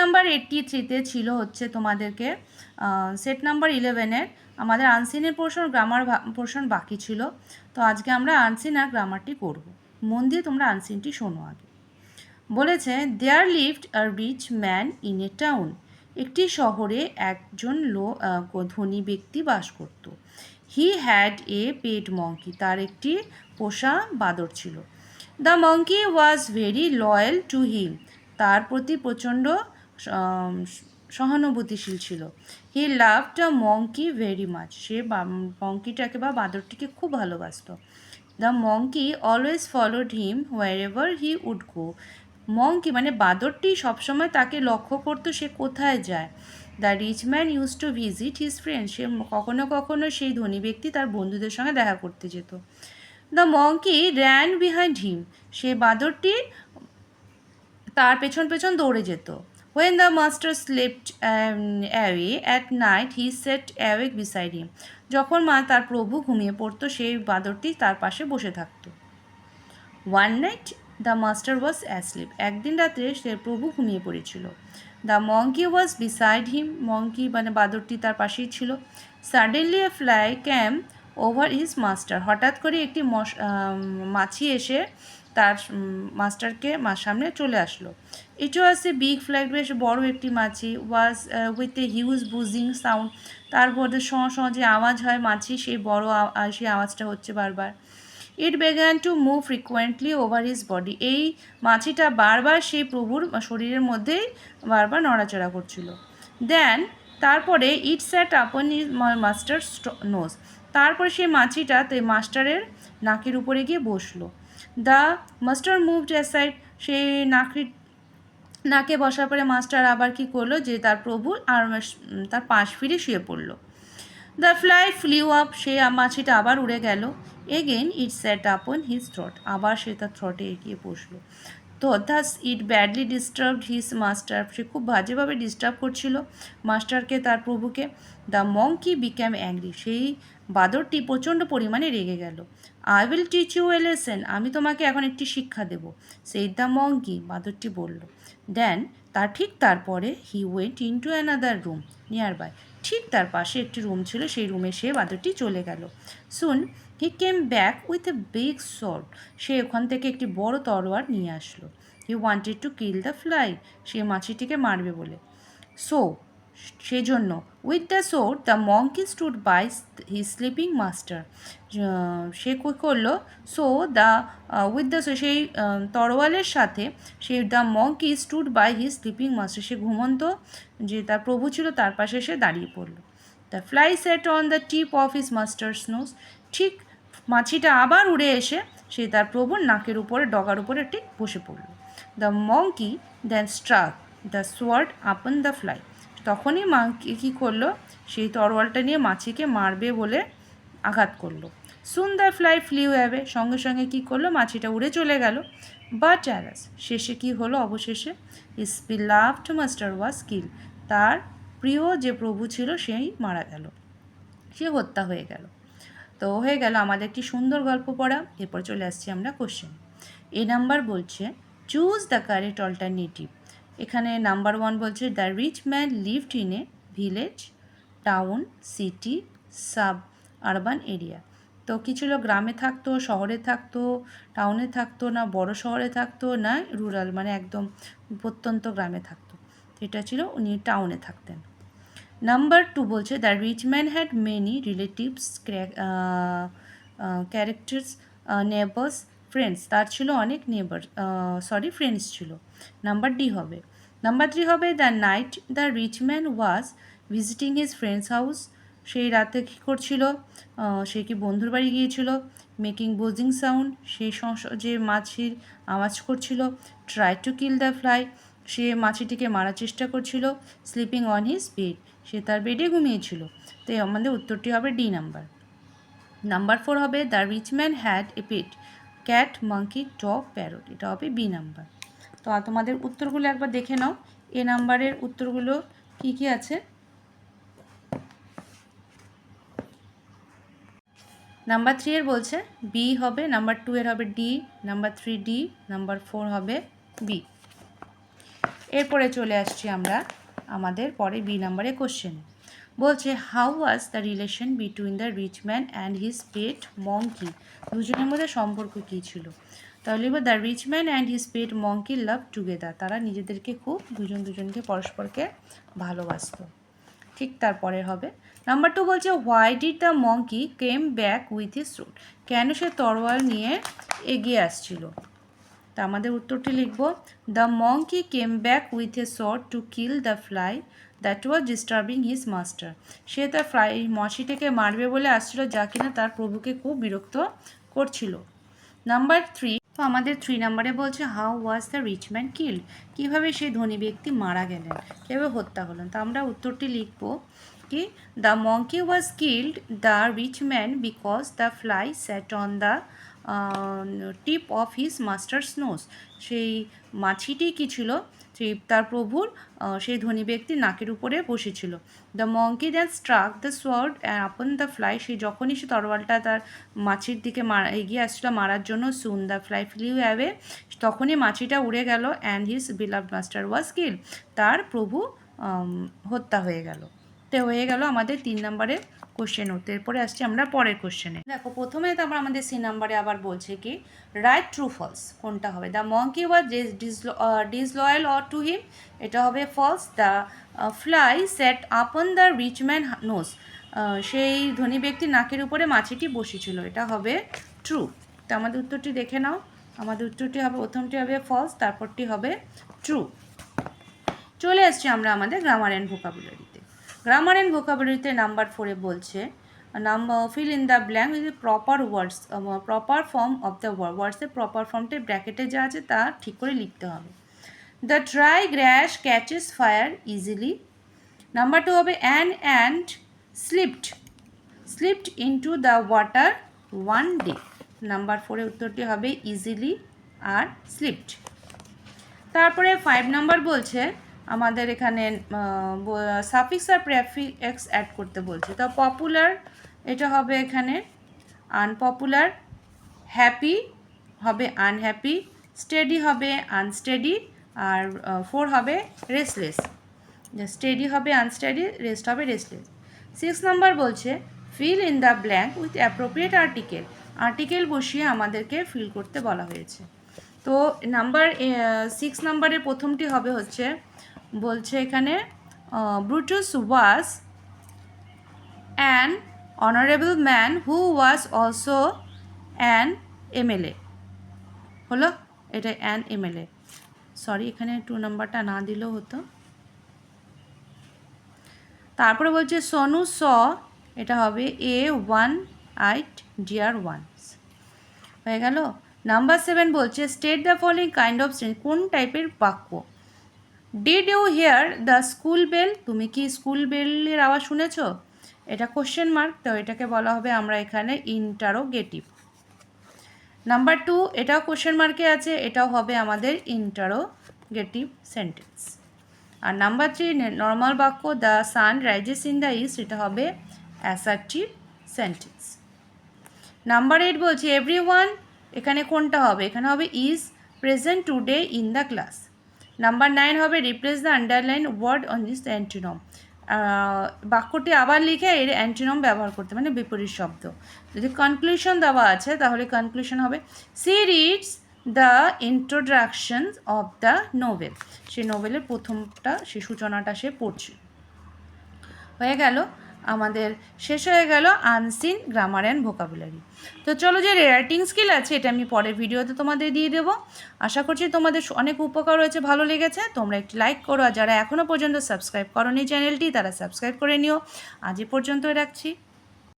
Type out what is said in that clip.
Number eighty থ্রিতে ছিল হচ্ছে তোমাদেরকে সেট নাম্বার ইলেভেনের আমাদের আনসিনের পোর্শন গ্রামার পোর্শন বাকি ছিল। তো আজকে আমরা আনসিন আর গ্রামারটি করব। মন দিয়ে তোমরা আনসিনটি শোনো আগে। বলেছে there lived a rich man in a town একটি শহরে একজন লো ধনী ব্যক্তি বাস করত। হি হ্যাড এ পেড মঙ্কি তার একটি পোষা বাদর ছিল। The monkey was very loyal to him তার প্রতি প্রচণ্ড সহানুভূতিশীল ছিল। He love the monkey very much সে মঙ্কিটাকে বা বাঁদরটিকে খুব ভালোবাসতো। The monkey always followed him wherever he would go monkey মানে বাঁদরটি সবসময় তাকে লক্ষ্য করতো সে কোথায় যায়। The rich man use to visit his friend সে কখনো কখনো সেই ধনী ব্যক্তি তার বন্ধুদের সঙ্গে দেখা করতে যেত। The monkey ran behind him সে বাঁদরটি তার পেছন পেছন দৌড়ে যেত। When the master slept away at night he sat awake beside him যখন মা তার প্রভু ঘুমিয়ে পড়তো, সেই বাদরটি তার পাশে বসে থাকতো। One night the master was asleep একদিন রাত্রে সে প্রভু ঘুমিয়ে পড়েছিল। দ্য মঙ্কি ওয়াজ বিসাইড হিম মঙ্কি মানে বাদরটি তার পাশেই ছিল। Suddenly a fly came over his master হঠাৎ করে একটি মাছি এসে তার মাস্টারকে সামনে চলে আসলো। ইট ওয়াজ এ বিগ ফ্ল্যাগ বেশ বড় একটি মাছি। Was with a huge buzzing sound তার মধ্যে স যে আওয়াজ হয় মাছি, সেই বড় সেই আওয়াজটা হচ্ছে বারবার। It began to move frequently over his body এই মাছিটা বারবার সেই প্রভুর শরীরের মধ্যেই বারবার নড়াচড়া করছিল। দেন তারপরে ইট স্যাট আপন মাস্টার নোজ তারপরে সেই মাছিটা সেই মাস্টারের নাকের উপরে গিয়ে বসল। দ্য মাস্টার মুভড অ্যাসাইড, সে নাকড়ি নাকে বসার পরে মাস্টার আবার কি করল যে তার প্রভু আর তার পাশ ফিরে শুয়ে পড়ল। দ্য ফ্লাই ফ্লিউ আপ, সে মাছিটা আবার উড়ে গেল। Again it sat upon his throat. আবার সে তার থ্রটে এগিয়ে বসল। তো this it badly disturb his master সে খুব বাজেভাবে ডিস্টার্ব করছিল মাস্টারকে, তার প্রভুকে। দ্য মঙ্কি বিক্যাম অ্যাংরি সেই বাদরটি প্রচণ্ড পরিমাণে রেগে গেল। I will teach you a lesson আমি তোমাকে এখন একটি শিক্ষা দেব সেই দ্য মঙ্কি বাদরটি বলল। দেন তার ঠিক তারপরে he went in to another room nearby ঠিক তার পাশে একটি রুম ছিল, সেই রুমে সে বাদরটি চলে গেল। Soon he came back with a big sword সে ওখান থেকে একটি বড় তরোয়ার নিয়ে আসলো। He wanted to kill the fly সে মাছিটিকে মারবে বলে। সো সেজন্য with the sword the monkey stood by he sleeping master সে কী করল? সো দ্য উইথ দ্য সেই তরোয়ালের সাথে, সে the monkey stood by he sleeping master সে ঘুমন্ত, যে তার প্রভু ছিল, তার পাশে সে দাঁড়িয়ে পড়ল। The fly sat on the tip of his master's nose ঠিক মাছিটা আবার উড়ে এসে সে তার প্রভুর নাকের উপরে, ডগার উপরে ঠিক বসে পড়ল। The monkey then struck the sword upon the fly তখনই মাঙ্কি কী করল? সেই তরোয়ালটা নিয়ে মাছিকে মারবে বলে আঘাত করল। Soon the fly flew away সঙ্গে সঙ্গে কী করল? মাছিটা উড়ে চলে গেল। বাট অ্যারাস শেষে কি হলো অবশেষে? ইস লাভড মাস্টার ওয়াজ কিল তার প্রিয় যে প্রভু ছিল, সেই মারা গেল। সে হত্যা হয়ে গেল। তো হয়ে গেল আমাদের একটি সুন্দর গল্প পড়া। এরপর চলে আসছি আমরা কোশ্চেন এ নাম্বার বলছে চুজ দ্য কারেক্ট অল্টারনেটিভ এখানে নাম্বার ওয়ান বলছে the rich man lived in a village town city suburban area তো কি ছিল? গ্রামে থাকতো, শহরে থাকতো টাউনে থাকতো না, বড় শহরে থাকতো না রুরাল মানে একদম প্রত্যন্ত গ্রামে থাকতো। এটা ছিল উনি টাউনে থাকতেন। নাম্বার টু বলছে the rich man had many relatives characters neighbours friends তার ছিল অনেক নেবার সরি ফ্রেন্ডস ছিল। নাম্বার ডি হবে। নাম্বার থ্রি হবে the night the rich man was visiting his friend's house সেই রাতে কী করছিল? সে কি বন্ধুর বাড়ি গিয়েছিল? মেকিং বোজিং সাউন্ড সেই যে মাছির আওয়াজ করছিল try to kill the fly সে মাছিটিকে মারার চেষ্টা করছিল স্লিপিং অন হিজ বেড সে তার বেডে ঘুমিয়েছিল। তো এই আমাদের উত্তরটি হবে ডি নাম্বার। নাম্বার ফোর হবে the rich man had a pet, cat, monkey dog parrot. এটা হবে বি নাম্বার। তো তোমাদের উত্তরগুলো একবার দেখে নাও। এ নাম্বারের উত্তরগুলো কি কি আছে? নাম্বার থ্রি এর বলছে বি হবে, নাম্বার টু এর হবে D, number three D, number four হবে বি। এরপরে চলে আসছি আমরা আমাদের পরে বি নাম্বারে কোশ্চেন বলছে how was the relation between the rich man and his pet monkey দুজনের মধ্যে সম্পর্ক কী ছিল? তাহলে এবার the rich man and his pet monkey love together তারা নিজেদেরকে খুব দুজন দুজনকে পরস্পরকে ভালোবাসতো। ঠিক তারপরে হবে। নাম্বার টু বলছে why did the monkey came back with his root কেন সে তরোয়াল নিয়ে এগিয়ে আসছিল? তা আমাদের উত্তরটি লিখব। The monkey came back with a sword to kill the fly that was disturbing his master সে তার ফ্লাই মশিটাকে মারবে বলে আসছিল যা কিনা তার প্রভুকে খুব বিরক্ত করছিল। নাম্বার থ্রি তো আমাদের থ্রি নাম্বারে বলছে how was the rich man killed কীভাবে সেই ধনী ব্যক্তি মারা গেলেন? কীভাবে হত্যা হলেন? তো আমরা উত্তরটি লিখব কি the monkey was killed the rich man because the fly sat on the tip of his master's nose সেই মাছিটি কী ছিল? সেই তার প্রভুর সেই ধনী ব্যক্তি নাকের উপরে বসেছিল। The monkey then struck the sword and upon the fly সে যখনই সে তরোয়ালটা তার মাছির দিকে মারা, এগিয়ে আসছিল মারার জন্য soon the fly flew away তখনই মাছিটা উড়ে গেল and his beloved master was kill তার প্রভু হত্যা হয়ে গেল। তো হয়ে গেল আমাদের তিন নম্বরের কোশ্চেন উত্তর এরপরে আসছি আমরা পরের কোশ্চেনে দেখো, প্রথমে তো আমরা আমাদের সি নাম্বারে আবার বলছে কি রাইট ট্রু ফলস কোনটা হবে? The monkey was disloyal or to him এটা হবে false the fly sat upon the rich man nose সেই ধনী ব্যক্তির নাকের উপরে মাছিটি বসেছিল, এটা হবে ট্রু তো আমাদের উত্তরটি দেখে নাও। আমাদের উত্তরটি হবে, প্রথমটি হবে ফলস তারপরটি হবে ট্রু চলে আসছি আমরা আমাদের গ্রামার অ্যান্ড ভোকাবুলারিতে গ্রামার অ্যান্ড ভোকাবুলারিতে নাম্বার ফোরে বলছে number fill in the blank with proper words proper form of the word ওয়ার্ডসের proper ফর্মটা ব্র্যাকেটে যা আছে তা ঠিক করে লিখতে হবে। The dry grass catches fire easily number two হবে an and slipped slipped into the water one day number ফোরে উত্তরটি হবে ইজিলি আর স্লিপড তারপরে ফাইভ নাম্বার বলছে আমাদের এখানে সাফিক্স আর প্রেফিক্স অ্যাড করতে বলছে। তো পপুলার এটা হবে এখানে আনপপুলার হ্যাপি হবে আনহ্যাপি স্টেডি হবে আনস্টেডি আর ফোর হবে রেসলেস স্টেডি হবে আনস্টেডি রেস্ট হবে রেসলেস সিক্স নাম্বার বলছে fill in the blank with appropriate article article বসিয়ে আমাদেরকে ফিল করতে বলা হয়েছে। তো নাম্বার সিক্স নাম্বারের প্রথমটি হবে হচ্ছে বলছে এখানে Brutus was an honourable man who was also an MLA হলো, এটা অ্যান এমএলএ সরি এখানে টু নাম্বারটা না দিলেও হতো। তারপরে বলছে সোনু স এটা হবে a one eyed deer one হয়ে গেল। নাম্বার সেভেন বলছে state the following kind of কোন টাইপের বাক্য? Did you hear the school bell তুমি কি স্কুল বেলের আওয়াজ শুনেছো? এটা কোশ্চেন মার্ক তো এটাকে বলা হবে আমরা এখানে ইন্টারোগেটিভ নাম্বার টু এটাও কোশ্চেন মার্কে আছে, এটাও হবে আমাদের ইন্টারোগেটিভ সেন্টেন্স আর নাম্বার থ্রি নর্মাল বাক্য the sun rises in the east এটা হবে অ্যাসার্টিভ সেন্টেন্স নাম্বার এইট বলছি এভরি ওয়ান এখানে কোনটা হবে? এখানে হবে is present today in the class number nine হবে replace the underline word on this antonym বাক্যটি আবার লিখে এর অ্যান্টিনম ব্যবহার করতে মানে বিপরীত শব্দ। যদি কনক্লুশন দেওয়া আছে, তাহলে কনক্লুশন হবে। She reads the introduction of the novel সেই নোভেলের প্রথমটা, সে সূচনাটা সে পড়ছে। হয়ে গেল। আমাদের শেষ হয়ে গেল আনসিন গ্রামার অ্যান্ড ভোকাবুলারি তো চলো যে রাইটিং স্কিল আছে, এটা আমি পরের ভিডিওতে তোমাদের দিয়ে দেবো। আশা করছি তোমাদের অনেক উপকার হয়েছে, ভালো লেগেছে। তোমরা একটি লাইক করো, আর যারা এখনও পর্যন্ত সাবস্ক্রাইব করো চ্যানেলটি তারা সাবস্ক্রাইব করে নিও। আজ পর্যন্ত রাখছি।